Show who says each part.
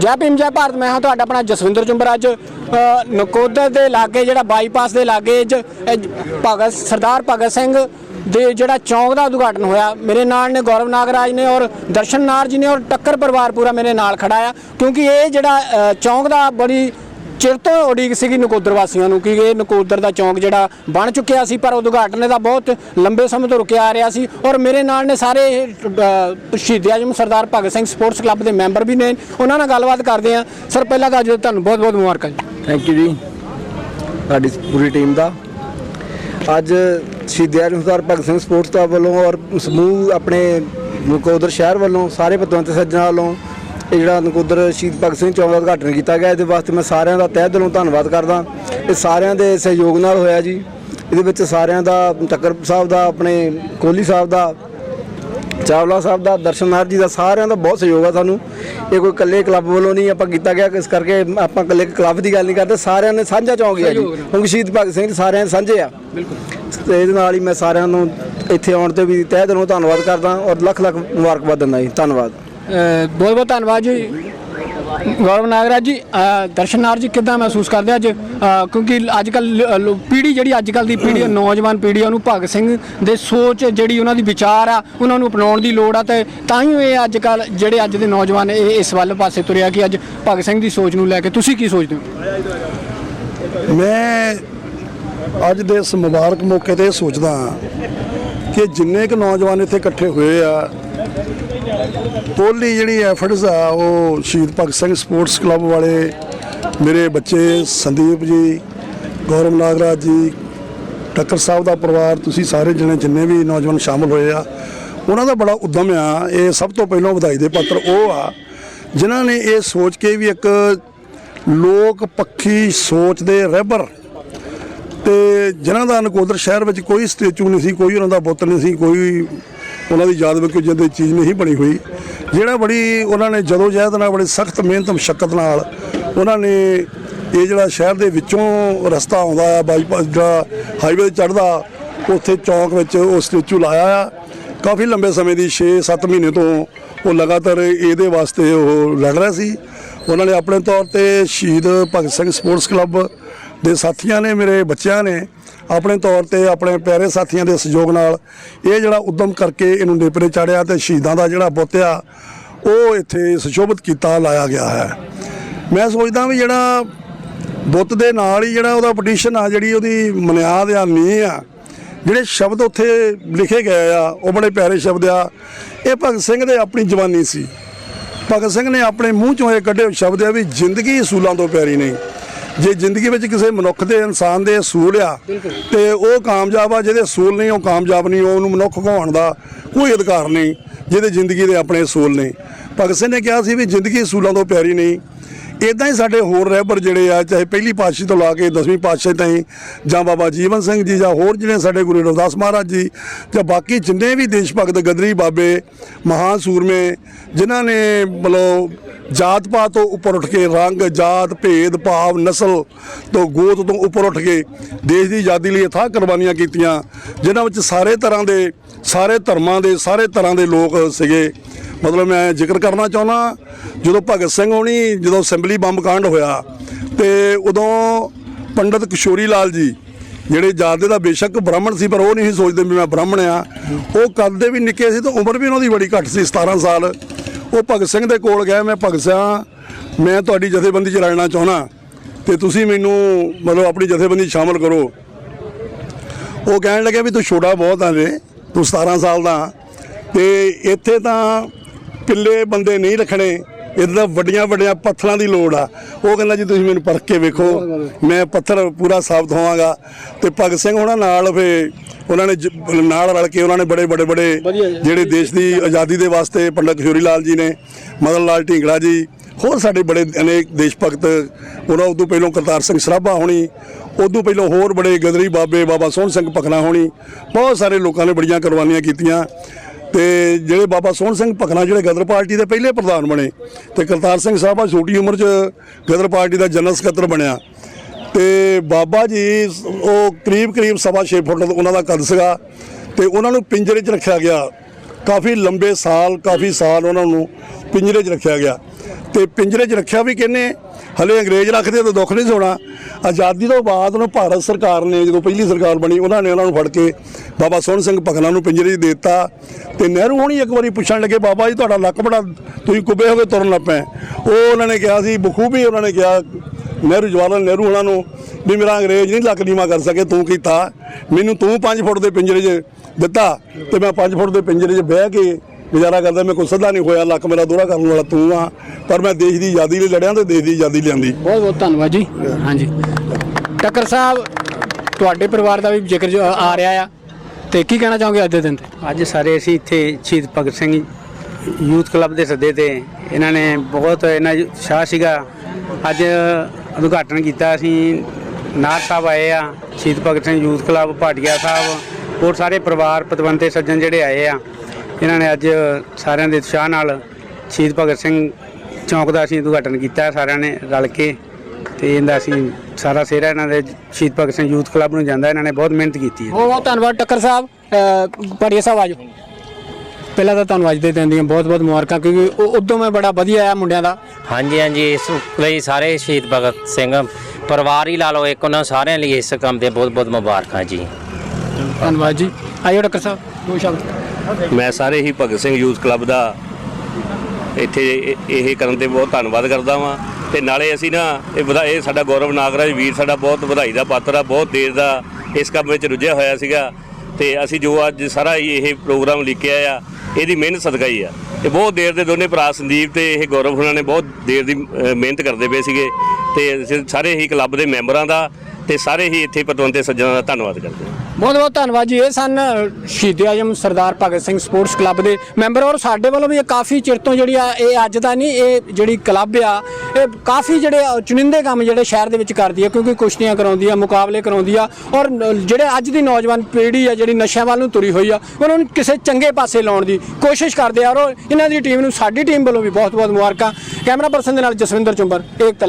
Speaker 1: ਜੈ ਭੀਮ, ਜੈ ਭਾਰਤ, ਮੈਂ ਹਾਂ ਤੁਹਾਡਾ ਆਪਣਾ ਜਸਵਿੰਦਰ ਚੁੰਬਰ ਅੱਜ ਨਕੋਦਰ ਦੇ ਲਾਗੇ ਜਿਹੜਾ ਬਾਈਪਾਸ ਦੇ ਲਾਗੇ ਜ- ਭਗਤ, ਸਰਦਾਰ ਭਗਤ ਸਿੰਘ ਦੇ ਜਿਹੜਾ ਚੌਂਕ ਦਾ ਉਦਘਾਟਨ ਹੋਇਆ। ਮੇਰੇ ਨਾਲ ਨੇ ਗੌਰਵ ਨਾਗਰਾਜ ਨੇ ਔਰ ਦਰਸ਼ਨ ਨਾਰ ਜੀ ਨੇ ਔਰ ਟੱਕਰ ਪਰਿਵਾਰ ਪੂਰਾ ਮੇਰੇ ਨਾਲ ਖੜਾ ਆ। ਕਿਉਂਕਿ ਇਹ ਜਿਹੜਾ ਚੌਂਕ ਦਾ ਬੜੀ ਚਿਰ ਤੋਂ ਉਡੀਕ ਸੀਗੀ ਨਕੋਦਰ ਵਾਸੀਆਂ ਨੂੰ ਕਿ ਇਹ ਨਕੋਦਰ ਦਾ ਚੌਂਕ ਜਿਹੜਾ ਬਣ ਚੁੱਕਿਆ ਸੀ ਪਰ ਉਦਘਾਟਨ ਦਾ ਬਹੁਤ ਲੰਬੇ ਸਮੇਂ ਤੋਂ ਰੁਕਿਆ ਆ ਰਿਹਾ ਸੀ ਔਰ ਮੇਰੇ ਨਾਲ ਨੇ ਸਾਰੇ ਇਹ, ਅ, ਸ਼ਹੀਦ ਆਜਮ ਸਰਦਾਰ ਭਗਤ ਸਿੰਘ ਸਪੋਰਟਸ ਕਲੱਬ ਦੇ ਮੈਂਬਰ ਵੀ ਨੇ। ਉਹਨਾਂ ਨਾਲ ਗੱਲਬਾਤ ਕਰਦੇ ਆ ਸਰ ਪਹਿਲਾਂ ਤਾਂ ਅੱਜ ਤੁਹਾਨੂੰ ਬਹੁਤ ਬਹੁਤ ਮੁਬਾਰਕਾਂ ਜੀ।
Speaker 2: ਥੈਂਕ ਯੂ ਜੀ। ਸਾਡੀ ਪੂਰੀ ਟੀਮ ਦਾ। ਅੱਜ ਸ਼ਹੀਦ ਆਜਮ ਸਰਦਾਰ ਭਗਤ ਸਿੰਘ ਸਪੋਰਟਸ ਕਲੱਬ ਵੱਲੋਂ ਔਰ ਸਮੂਹ ਆਪਣੇ ਨਕੋਦਰ ਸ਼ਹਿਰ ਵੱਲੋਂ ਸਾਰੇ ਪਤਵੰਤ ਸੱਜਣਾਂ ਵੱਲੋਂ ਇਹ ਜਿਹੜਾ ਨਕੋਦਰ ਸ਼ਹੀਦ ਭਗਤ ਸਿੰਘ ਚੌਂਕ ਦਾ ਉਦਘਾਟਨ ਕੀਤਾ ਗਿਆ ਇਹਦੇ ਵਾਸਤੇ ਮੈਂ ਸਾਰਿਆਂ ਦਾ ਤਹਿ ਦਿਲੋਂ ਧੰਨਵਾਦ ਕਰਦਾ। ਇਹ ਸਾਰਿਆਂ ਦੇ ਸਹਿਯੋਗ ਨਾਲ ਹੋਇਆ ਜੀ। ਇਹਦੇ ਵਿੱਚ ਸਾਰਿਆਂ ਦਾ ਟੱਕਰ ਸਾਹਿਬ ਦਾ ਆਪਣੇ ਕੋਹਲੀ ਸਾਹਿਬ ਦਾ ਚਾਵਲਾ ਸਾਹਿਬ ਦਾ ਦਰਸ਼ਨਨਾਥ ਜੀ ਦਾ ਸਾਰਿਆਂ ਦਾ ਬਹੁਤ ਸਹਿਯੋਗ ਆ ਸਾਨੂੰ। ਇਹ ਕੋਈ ਇਕੱਲੇ ਕਲੱਬ ਵੱਲੋਂ ਨਹੀਂ ਆਪਾਂ ਕੀਤਾ ਗਿਆ ਇਸ ਕਰਕੇ ਆਪਾਂ ਇਕੱਲੇ ਕਲੱਬ ਦੀ ਗੱਲ ਨਹੀਂ ਕਰਦੇ ਸਾਰਿਆਂ ਨੇ ਸਾਂਝਾ ਚੌਂਕ ਹੀ ਆ ਜੀ। ਕਿਉਂਕਿ ਸ਼ਹੀਦ ਭਗਤ ਸਿੰਘ ਸਾਰਿਆਂ ਦੇ ਸਾਂਝੇ ਆ।
Speaker 1: ਬਿਲਕੁਲ।
Speaker 2: ਤੇ ਇਹਦੇ ਨਾਲ ਹੀ ਮੈਂ ਸਾਰਿਆਂ ਨੂੰ ਇੱਥੇ ਆਉਣ ਤੇ ਵੀ ਤਹਿ ਦਿਲੋਂ ਧੰਨਵਾਦ ਕਰਦਾ ਔਰ ਲੱਖ ਲੱਖ ਮੁਬਾਰਕਬਾਦ ਦਿੰਦਾ ਜੀ। ਧੰਨਵਾਦ।
Speaker 1: ਬਹੁਤ ਬਹੁਤ ਧੰਨਵਾਦ ਜੀ। ਗੌਰਵ ਨਾਗਰਾਜ ਜੀ ਅ, ਦਰਸ਼ਨ ਨਾਰ ਜੀ ਕਿੱਦਾਂ ਮਹਿਸੂਸ ਕਰਦੇ ਅੱਜ? ਕਿਉਂਕਿ ਅੱਜ ਕੱਲ ਪੀੜ੍ਹੀ ਜਿਹੜੀ ਅੱਜ ਕੱਲ ਦੀ ਪੀੜ੍ਹੀ ਨੌਜਵਾਨ ਪੀੜ੍ਹੀ ਉਹਨੂੰ ਭਗਤ ਸਿੰਘ ਦੇ ਸੋਚ ਜਿਹੜੀ ਉਹਨਾਂ ਦੀ ਵਿਚਾਰ ਆ ਉਹਨਾਂ ਨੂੰ ਅਪਣਾਉਣ ਦੀ ਲੋੜ ਆ ਤੇ ਤਾਂ ਹੀ ਇਹ ਅੱਜ ਕੱਲ ਜਿਹੜੇ ਅੱਜ ਦੇ ਨੌਜਵਾਨ ਇਹ ਇਸ ਵੱਲ ਪਾਸੇ ਤੁਰਿਆ ਕਿ ਅੱਜ ਭਗਤ ਸਿੰਘ ਦੀ ਸੋਚ ਨੂੰ ਲੈ ਕੇ ਤੁਸੀਂ ਕੀ ਸੋਚਦੇ ਹੋ?
Speaker 3: ਮੈਂ ਅੱਜ ਦੇ ਇਸ ਮੁਬਾਰਕ ਮੌਕੇ ਤੇ ਸੋਚਦਾ ਕਿ ਜਿੰਨੇ ਕੁ ਨੌਜਵਾਨ ਇੱਥੇ ਇਕੱਠੇ ਹੋਏ ਆ ਉਹਲੀ ਜਿਹੜੀ ਐਫਰਟਸ ਆ, ਉਹ ਸ਼ਹੀਦ ਭਗਤ ਸਿੰਘ ਸਪੋਰਟਸ ਕਲੱਬ ਵਾਲੇ ਮੇਰੇ ਬੱਚੇ ਸੰਦੀਪ ਜੀ, ਗੌਰਵ ਨਾਗਰਾਜ ਜੀ, ਟੱਕਰ ਸਾਹਿਬ ਦਾ ਪਰਿਵਾਰ, ਤੁਸੀਂ ਸਾਰੇ ਜਣੇ ਜਿੰਨੇ ਵੀ ਨੌਜਵਾਨ ਸ਼ਾਮਲ ਹੋਏ ਆ, ਉਹਨਾਂ ਦਾ ਬੜਾ ਉਦਮ ਆ। ਇਹ ਸਭ ਤੋਂ ਪਹਿਲਾਂ ਵਧਾਈ ਦੇ ਪਾਤਰ ਉਹ ਆ, ਜਿਨ੍ਹਾਂ ਨੇ ਇਹ ਸੋਚ ਕੇ ਵੀ ਇੱਕ ਲੋਕ ਪੱਖੀ ਸੋਚ ਦੇ ਰਹਿਬਰ ਤੇ ਜਿਨ੍ਹਾਂ ਦਾ ਨਕੋਦਰ ਸ਼ਹਿਰ ਵਿੱਚ ਕੋਈ ਸਟੈਚੂ ਨਹੀਂ ਸੀ, ਕੋਈ ਉਹਨਾਂ ਦਾ ਬੁੱਤ ਨਹੀਂ ਸੀ, ਕੋਈ ਉਹਨਾਂ ਦੀ ਯਾਦ ਵਿੱਚ ਕੋਈ ਜਿੰਦੇ ਚੀਜ਼ ਨਹੀਂ ਬਣੀ ਹੋਈ। ਜਿਹੜਾ ਬੜੀ ਉਹਨਾਂ ਨੇ ਜਦੋਂ ਜਹਿਦ ਨਾਲ ਬੜੀ ਸਖਤ ਮਿਹਨਤ ਮੁਸ਼ਕਲ ਨਾਲ ਉਹਨਾਂ ਨੇ ਇਹ ਜਿਹੜਾ ਸ਼ਹਿਰ ਦੇ ਵਿੱਚੋਂ ਰਸਤਾ ਆਉਂਦਾ ਆ, ਬਾਈਪਾਸ ਜਿਹੜਾ ਹਾਈਵੇ ਤੇ ਚੜਦਾ ਉੱਥੇ ਚੌਂਕ ਵਿੱਚ ਉਹ ਸਟੈਚੂ ਲਾਇਆ ਆ। ਕਾਫੀ ਲੰਬੇ ਸਮੇਂ ਦੀ 6-7 ਮਹੀਨੇ ਤੋਂ ਉਹ ਲਗਾਤਾਰ ਇਹਦੇ ਵਾਸਤੇ ਉਹ ਲੜ ਰਿਹਾ ਸੀ। ਉਹਨਾਂ ਨੇ ਆਪਣੇ ਤੌਰ ਤੇ ਸ਼ਹੀਦ ਭਗਤ ਸਿੰਘ ਸਪੋਰਟਸ ਕਲੱਬ ਦੇ ਸਾਥੀਆਂ ਨੇ, ਮੇਰੇ ਬੱਚਿਆਂ ਨੇ, ਆਪਣੇ ਤੌਰ ਤੇ ਆਪਣੇ ਪਿਆਰੇ ਸਾਥੀਆਂ ਦੇ ਸਹਿਯੋਗ ਨਾਲ ਇਹ ਜਿਹੜਾ ਉਦਮ ਕਰਕੇ ਇਹਨੂੰ ਨੇਪਰੇ ਚਾੜਿਆ ਤੇ ਸ਼ਹੀਦਾਂ ਦਾ ਜਿਹੜਾ ਬੁੱਤ ਆ ਉਹ ਇੱਥੇ ਸੁਸ਼ੋਭਿਤ ਕੀਤਾ, ਲਾਇਆ ਗਿਆ ਹੈ। ਮੈਂ ਸੋਚਦਾ ਵੀ ਜਿਹੜਾ ਬੁੱਤ ਦੇ ਨਾਲ ਹੀ ਜਿਹੜਾ ਉਹਦਾ ਪਟੀਸ਼ਨ ਆ, ਜਿਹੜੀ ਉਹਦੀ ਮਨਿਆਦ ਆ, ਨੀਂਹ ਆ, ਜਿਹੜੇ ਸ਼ਬਦ ਉੱਥੇ ਲਿਖੇ ਗਏ ਆ, ਉਹ ਬੜੇ ਪਿਆਰੇ ਸ਼ਬਦ ਆ। ਇਹ ਭਗਤ ਸਿੰਘ ਦੇ ਆਪਣੀ ਜਵਾਨੀ ਸੀ। ਭਗਤ ਸਿੰਘ ਨੇ ਆਪਣੇ ਮੂੰਹ ਚੋਂ ਇਹ ਕੱਢੇ ਹੋਏ ਸ਼ਬਦ ਆ ਵੀ ਜ਼ਿੰਦਗੀ ਅਸੂਲਾਂ ਤੋਂ ਪਿਆਰੀ ਨਹੀਂ। ਜੇ ਜ਼ਿੰਦਗੀ ਵਿੱਚ ਕਿਸੇ ਮਨੁੱਖ ਦੇ ਇਨਸਾਨ ਦੇ ਅਸੂਲ ਆ ਤੇ ਉਹ ਕਾਮਯਾਬ ਆ ਜਿਹਦੇ ਅਸੂਲ ਨਹੀਂ ਉਹ ਕਾਮਯਾਬ ਨਹੀਂ ਉਹਨੂੰ ਮਨੁੱਖ ਕਹਾਉਣ ਦਾ ਕੋਈ ਅਧਿਕਾਰ ਨਹੀਂ ਜਿਹਦੇ ਜ਼ਿੰਦਗੀ ਦੇ ਆਪਣੇ ਅਸੂਲ ਨੇ। ਭਗਤ ਸਿੰਘ ਨੇ ਕਿਹਾ ਸੀ ਵੀ ਜ਼ਿੰਦਗੀ ਅਸੂਲਾਂ ਤੋਂ ਪਿਆਰੀ ਨਹੀਂ। ਇਦਾਂ ਹੀ ਸਾਡੇ ਹੋਰ ਰਹਿਬਰ ਜਿਹੜੇ ਆ ਚਾਹੇ ਪਹਿਲੀ ਪਾਤਸ਼ਾਹੀ ਤੋਂ ਲਾ ਕੇ 10ਵੀਂ ਪਾਤਸ਼ਾਹੀ ਤਾਈਂ ਜਾਂ ਬਾਬਾ ਜੀਵਨ ਸਿੰਘ ਜੀ ਜਾਂ ਹੋਰ ਜਿਹੜੇ ਸਾਡੇ ਗੁਰੂ ਰਵਿਦਾਸ ਮਹਾਰਾਜ ਜੀ ਜਾਂ ਬਾਕੀ ਜਿੰਨੇ ਵੀ ਦੇਸ਼ ਭਗਤ ਗਦਰੀ ਬਾਬੇ ਮਹਾਨ ਸੂਰਮੇ ਜਿਨ੍ਹਾਂ ਨੇ ਮਤਲਬ ਜਾਤ ਪਾਤ ਤੋਂ ਉੱਪਰ ਉੱਠ ਕੇ, ਰੰਗ, ਜਾਤ, ਭੇਦ, ਭਾਵ, ਨਸਲ ਤੋਂ ਗੋਤ ਤੋਂ ਉੱਪਰ ਉੱਠ ਕੇ ਦੇਸ਼ ਦੀ ਆਜ਼ਾਦੀ ਲਈ ਅਥਾਹ ਕੁਰਬਾਨੀਆਂ ਕੀਤੀਆਂ, ਜਿਨ੍ਹਾਂ ਵਿੱਚ ਸਾਰੇ ਤਰ੍ਹਾਂ ਦੇ, ਸਾਰੇ ਧਰਮਾਂ ਦੇ, ਸਾਰੇ ਤਰ੍ਹਾਂ ਦੇ ਲੋਕ ਸੀਗੇ। ਮਤਲਬ ਮੈਂ ਜ਼ਿਕਰ ਕਰਨਾ ਚਾਹੁੰਦਾ, ਜਦੋਂ ਭਗਤ ਸਿੰਘ ਹੋਣੀ, ਜਦੋਂ ਅਸੈਂਬਲੀ ਬੰਬ ਕਾਂਡ ਹੋਇਆ, ਤੇ ਉਦੋਂ ਪੰਡਤ ਕਿਸ਼ੋਰੀ ਲਾਲ ਜੀ, ਜਿਹੜੇ ਜਾਦੇ ਦਾ ਬੇਸ਼ੱਕ ਬ੍ਰਾਹਮਣ ਸੀ, ਪਰ ਉਹ ਨਹੀਂ ਸੋਚਦੇ ਵੀ ਮੈਂ ਬ੍ਰਾਹਮਣ ਆ। ਉਹ ਕੱਦ ਦੇ ਵੀ ਨਿੱਕੇ ਸੀ, ਤੇ ਉਮਰ ਵੀ ਉਹਨਾਂ ਦੀ ਬੜੀ ਘੱਟ ਸੀ 17 ਸਾਲ। ਉਹ ਭਗਤ ਸਿੰਘ ਦੇ ਕੋਲ ਗਏ ਮੈਂ ਭਗਤ ਸਿੰਘ ਮੈਂ ਤੁਹਾਡੀ ਜਥੇਬੰਦੀ 'ਚ ਰਹਿਣਾ ਚਾਹੁੰਦਾ। ਤੇ ਤੁਸੀਂ ਮੈਨੂੰ ਮਤਲਬ ਆਪਣੀ ਜਥੇਬੰਦੀ 'ਚ ਸ਼ਾਮਲ ਕਰੋ। ਉਹ ਕਹਿਣ ਲੱਗੇ ਵੀ ਤੂੰ ਛੋਟਾ ਬਹੁਤ ਆ ਰੇ ਤੂੰ 17 ਸਾਲ ਦਾ। ਤੇ ਇੱਥੇ ਤਾਂ ਕਿੱਲੇ ਬੰਦੇ ਨਹੀਂ ਰੱਖਣੇ। ਇਹਦਾ ਵੱਡੀਆਂ ਵੱਡੀਆਂ ਪੱਥਰਾਂ ਦੀ ਲੋੜ ਆ। ਉਹ ਕਹਿੰਦਾ ਜੀ ਤੁਸੀਂ ਮੈਨੂੰ ਪਰਖ ਕੇ ਵੇਖੋ ਮੈਂ ਪੱਥਰ ਪੂਰਾ ਸਾਬਤ ਹੋਵਾਂਗਾ ਤੇ ਭਗਤ ਸਿੰਘ ਉਹਨਾਂ ਨਾਲ ਫੇ ਉਹਨਾਂ ਨੇ ਨਾਲ ਰਲ ਕੇ ਉਹਨਾਂ ਨੇ ਬੜੇ ਬੜੇ ਬੜੇ ਜਿਹੜੇ ਦੇਸ਼ ਦੀ ਆਜ਼ਾਦੀ ਦੇ ਵਾਸਤੇ ਪੰਡਤ ਕਿਸ਼ੋਰੀ ਲਾਲ ਜੀ ਨੇ ਮਦਨ ਲਾਲ ਢੀਂਗੜਾ ਜੀ ਹੋਰ ਸਾਡੇ ਬੜੇ ਅਨੇਕ ਦੇਸ਼ ਭਗਤ ਉਹਨਾਂ ਉਦੋਂ ਪਹਿਲਾਂ ਕਰਤਾਰ ਸਿੰਘ ਸਰਾਭਾ ਹੋਣੀ ਉਦੋਂ ਪਹਿਲਾਂ ਹੋਰ ਬੜੇ ਗਦਰੀ ਬਾਬੇ ਬਾਬਾ ਸੋਹਣ ਸਿੰਘ ਭਕਨਾ ਹੋਣੀ ਬਹੁਤ ਸਾਰੇ ਲੋਕਾਂ ਨੇ ਬੜੀਆਂ ਕੁਰਬਾਨੀਆਂ ਕੀਤੀਆਂ। ਤੇ ਜਿਹੜੇ ਬਾਬਾ ਸੋਹਣ ਸਿੰਘ ਭਕਨਾ ਜਿਹੜੇ ਗਦਰ ਪਾਰਟੀ ਦੇ ਪਹਿਲੇ ਪ੍ਰਧਾਨ ਬਣੇ ਤੇ ਕਰਤਾਰ ਸਿੰਘ ਸਰਾਭਾ ਛੋਟੀ ਉਮਰ 'ਚ ਗਦਰ ਪਾਰਟੀ ਦਾ ਜਨਰਲ ਸਕੱਤਰ ਬਣਿਆ। ਤੇ ਬਾਬਾ ਜੀ ਉਹ ਕਰੀਬ ਕਰੀਬ ਸਵਾ ਛੇ ਫੁੱਟ ਉਹਨਾਂ ਦਾ ਕੱਦ ਸੀਗਾ ਤੇ ਉਹਨਾਂ ਨੂੰ ਪਿੰਜਰੇ 'ਚ ਰੱਖਿਆ ਗਿਆ। ਕਾਫੀ ਲੰਬੇ ਸਾਲ, ਕਾਫੀ ਸਾਲ ਉਹਨਾਂ ਨੂੰ ਪਿੰਜਰੇ 'ਚ ਰੱਖਿਆ ਗਿਆ। ਤੇ ਪਿੰਜਰੇ 'ਚ ਰੱਖਿਆ ਵੀ ਕਿੰਨੇ ਹਲੇ ਅੰਗਰੇਜ਼ ਰੱਖਦੇ ਤਾਂ ਦੁੱਖ ਨਹੀਂ ਸੀ ਆਜ਼ਾਦੀ ਤੋਂ ਬਾਅਦ ਉਹਨੂੰ ਭਾਰਤ ਸਰਕਾਰ ਨੇ ਜਦੋਂ ਪਹਿਲੀ ਸਰਕਾਰ ਬਣੀ, ਉਹਨਾਂ ਨੇ ਉਹਨਾਂ ਨੂੰ ਫੜ ਕੇ ਬਾਬਾ ਸੋਹਣ ਸਿੰਘ ਭਕਨਾ ਨੂੰ ਪਿੰਜਰੇ 'ਚ ਦੇ ਦਿੱਤਾ। ਤੇ ਨਹਿਰੂ ਹੋਣੀ ਇੱਕ ਵਾਰੀ ਪੁੱਛਣ ਲੱਗੇ, ਬਾਬਾ ਜੀ, ਤੁਹਾਡਾ ਲੱਕ ਬੜਾ, ਤੁਸੀਂ ਕੁੱਬੇ ਹੋ ਕੇ ਤੁਰਨ ਲੱਗ ਪਏ। ਉਹ ਉਹਨਾਂ ਨੇ ਕਿਹਾ ਸੀ, ਬਖੂਬੀ ਉਹਨਾਂ ਨੇ ਕਿਹਾ, ਨਹਿਰੂ ਜਵਾਹਰ ਲਾਲ ਨਹਿਰੂ ਉਹਨਾਂ ਨੂੰ, ਵੀ ਮੇਰਾ ਅੰਗਰੇਜ਼ ਨਹੀਂ ਲੱਕ ਨੀਵਾ ਕਰ ਸਕੇ, ਤੂੰ ਕੀਤਾ। ਮੈਨੂੰ ਤੂੰ 5 ਫੁੱਟ ਦੇ ਪਿੰਜਰੇ 'ਚ ਦਿੱਤਾ ਤੇ ਮੈਂ 5 ਫੁੱਟ ਦੇ ਪਿੰਜਰੇ 'ਚ ਬਹਿ ਕੇ ਗੁਜ਼ਾਰਾ ਕਰਦਾ ਮੈਂ ਕੋਈ ਸਿੱਧਾ ਨਹੀਂ ਹੋਇਆ ਲੱਕ ਮੇਰਾ ਦੋਹਰਾ ਕਰਨ ਵਾਲਾ ਤੂੰ ਆ ਪਰ ਮੈਂ ਦੇਸ਼ ਦੀ ਆਜ਼ਾਦੀ ਲਈ ਲੜਿਆ ਤੇ ਦੇਸ਼ ਦੀ ਆਜ਼ਾਦੀ ਲਿਆਂਦੀ।
Speaker 1: ਬਹੁਤ ਬਹੁਤ ਧੰਨਵਾਦ ਜੀ। ਹਾਂਜੀ। ਟੱਕਰ ਸਾਹਿਬ ਤੁਹਾਡੇ ਪਰਿਵਾਰ ਦਾ ਵੀ ਜ਼ਿਕਰ ਜੋ ਆ ਰਿਹਾ ਆ। ਤੇ ਕੀ ਕਹਿਣਾ ਚਾਹੋਗੇ ਅੱਜ ਦੇ ਦਿਨ ਤੇ?
Speaker 4: ਅੱਜ ਸਾਰੇ ਅਸੀਂ ਇੱਥੇ ਸ਼ਹੀਦ ਭਗਤ ਸਿੰਘ ਯੂਥ ਕਲੱਬ ਦੇ ਸੱਦੇ ਤੇ ਇਹਨਾਂ ਨੇ ਬਹੁਤ ਇਹਨਾਂ ਉਤਸ਼ਾਹ ਸੀਗਾ। ਅੱਜ ਉਦਘਾਟਨ ਕੀਤਾ ਅਸੀਂ ਨਾਥ ਸਾਹਿਬ ਆਏ ਆ ਸ਼ਹੀਦ ਭਗਤ ਸਿੰਘ ਯੂਥ ਕਲੱਬ ਭਾਟੀਆ ਸਾਹਿਬ ਹੋਰ ਸਾਰੇ ਪਰਿਵਾਰ ਪਤਵੰਤੇ ਸੱਜਣ ਜਿਹੜੇ ਆਏ ਆ। ਇਹਨਾਂ ਨੇ ਅੱਜ ਸਾਰਿਆਂ ਦੇ ਉਤਸ਼ਾਹ ਨਾਲ ਸ਼ਹੀਦ ਭਗਤ ਸਿੰਘ ਚੌਂਕ ਦਾ ਅਸੀਂ ਉਦਘਾਟਨ ਕੀਤਾ ਸਾਰਿਆਂ ਨੇ ਰਲ ਕੇ ਤੇ ਇਹਦਾ ਅਸੀਂ ਸਾਰਾ ਸਿਹਰਾ ਇਹਨਾਂ ਦੇ ਸ਼ਹੀਦ ਭਗਤ ਸਿੰਘ ਯੂਥ ਕਲੱਬ ਨੂੰ ਜਾਂਦਾ ਇਹਨਾਂ ਨੇ ਬਹੁਤ ਮਿਹਨਤ ਕੀਤੀ ਹੈ।
Speaker 1: ਬਹੁਤ ਬਹੁਤ ਧੰਨਵਾਦ ਟੱਕਰ ਸਾਹਿਬ ਪੜੀਆ ਸਾਹਿਬ ਆਜੋ। ਪਹਿਲਾਂ ਤਾਂ ਤੁਹਾਨੂੰ ਅੱਜ ਦੇ ਦਿਨ ਦੀਆਂ ਬਹੁਤ ਬਹੁਤ ਮੁਬਾਰਕਾਂ ਕਿਉਂਕਿ ਉਹ ਉਦੋਂ ਮੈਂ ਬੜਾ ਵਧੀਆ ਆ ਮੁੰਡਿਆਂ ਦਾ।
Speaker 5: ਹਾਂਜੀ ਹਾਂਜੀ ਇਸ ਲਈ ਸਾਰੇ ਸ਼ਹੀਦ ਭਗਤ ਸਿੰਘ ਪਰਿਵਾਰ ਹੀ ਲਾ ਲਓ ਇੱਕ ਉਹਨਾਂ ਸਾਰਿਆਂ ਲਈ ਇਸ ਕੰਮ ਦੇ ਬਹੁਤ ਬਹੁਤ ਮੁਬਾਰਕਾਂ ਜੀ।
Speaker 1: ਧੰਨਵਾਦ ਜੀ। ਆਜੋ ਟੱਕਰ ਸਾਹਿਬ ਦੋ ਸ਼ਬਦ।
Speaker 6: ਮੈਂ ਸਾਰੇ ਹੀ ਭਗਤ ਸਿੰਘ ਯੂਥ ਕਲੱਬ ਦਾ ਇੱਥੇ ਇਹ- ਕਰਨ ਤੇ ਬਹੁਤ ਧੰਨਵਾਦ ਕਰਦਾ ਵਾਂ। ਤੇ ਨਾਲੇ ਅਸੀਂ ਨਾ ਇਹ ਵਧਾ ਇਹ ਸਾਡਾ ਗੌਰਵ ਨਾਗਰਾਜ ਵੀਰ ਸਾਡਾ ਬਹੁਤ ਵਧਾਈ ਦਾ ਪਾਤਰ ਆ, ਬਹੁਤ ਦੇਰ ਦਾ ਇਸ ਕੰਮ ਵਿੱਚ ਰੁੱਝਿਆ ਹੋਇਆ ਸੀਗਾ। ਤੇ ਅਸੀਂ ਜੋ ਅੱਜ ਸਾਰਾ ਹੀ ਇਹ ਪ੍ਰੋਗਰਾਮ ਲਿਖਿਆ ਆ, ਇਹਦੀ ਮਿਹਨਤ ਸਦਕਾ ਹੀ ਆ। ਇਹ ਬਹੁਤ ਦੇਰ ਦੇ ਦੋਨੇ ਭਰਾ ਸੰਦੀਪ ਤੇ ਇਹ ਗੌਰਵ ਉਹਨਾਂ ਨੇ ਬਹੁਤ ਦੇਰ ਦੀ ਮਿਹਨਤ ਕਰਦੇ ਪਏ ਸੀਗੇ। ਤੇ ਸਾਰੇ ਹੀ ਕਲੱਬ ਦੇ ਮੈਂਬਰਾਂ ਦਾ ਤੇ ਸਾਰੇ ਹੀ ਇੱਥੇ ਪਤਵੰਤੇ ਸੱਜਣਾਂ ਦਾ ਧੰਨਵਾਦ ਕਰਦੇ ਹਾਂ।
Speaker 1: ਬਹੁਤ ਬਹੁਤ ਧੰਨਵਾਦ ਜੀ। ਇਹ ਸਨ ਸ਼ਹੀਦ ਆਜਮ ਸਰਦਾਰ ਭਗਤ ਸਿੰਘ ਸਪੋਰਟਸ ਕਲੱਬ ਦੇ ਮੈਂਬਰ ਔਰ ਸਾਡੇ ਵੱਲੋਂ ਵੀ ਇਹ ਕਾਫੀ ਚਿਰ ਤੋਂ ਜਿਹੜੀ ਆ ਇਹ ਅੱਜ ਦਾ ਨਹੀਂ, ਇਹ ਜਿਹੜੀ ਕਲੱਬ ਆ, ਇਹ ਕਾਫੀ ਜਿਹੜੇ ਚੁਣਿੰਦੇ ਕੰਮ ਜਿਹੜੇ ਸ਼ਹਿਰ ਦੇ ਵਿੱਚ ਕਰਦੀ ਆ, ਕਿਉਂਕਿ ਕੁਸ਼ਤੀਆਂ ਕਰਾਉਂਦੀ ਆ, ਮੁਕਾਬਲੇ ਕਰਾਉਂਦੀ ਆ ਔਰ ਜਿਹੜੇ ਅੱਜ ਦੀ ਨੌਜਵਾਨ ਪੀੜ੍ਹੀ ਆ, ਜਿਹੜੀ ਨਸ਼ਿਆਂ ਵੱਲ ਨੂੰ ਤੁਰੀ ਹੋਈ ਆ, ਉਹਨਾਂ ਨੂੰ ਕਿਸੇ ਚੰਗੇ ਪਾਸੇ ਲਾਉਣ ਦੀ ਕੋਸ਼ਿਸ਼ ਕਰਦੇ ਆ ਔਰ ਇਹਨਾਂ ਦੀ ਟੀਮ ਨੂੰ, ਸਾਡੀ ਟੀਮ ਵੱਲੋਂ ਵੀ ਬਹੁਤ ਬਹੁਤ ਮੁਬਾਰਕਾਂ। ਕੈਮਰਾ ਪਰਸਨ ਦੇ ਨਾਲ ਜਸਵਿੰਦਰ ਚੁੰਬਰ ਏਕਤਾ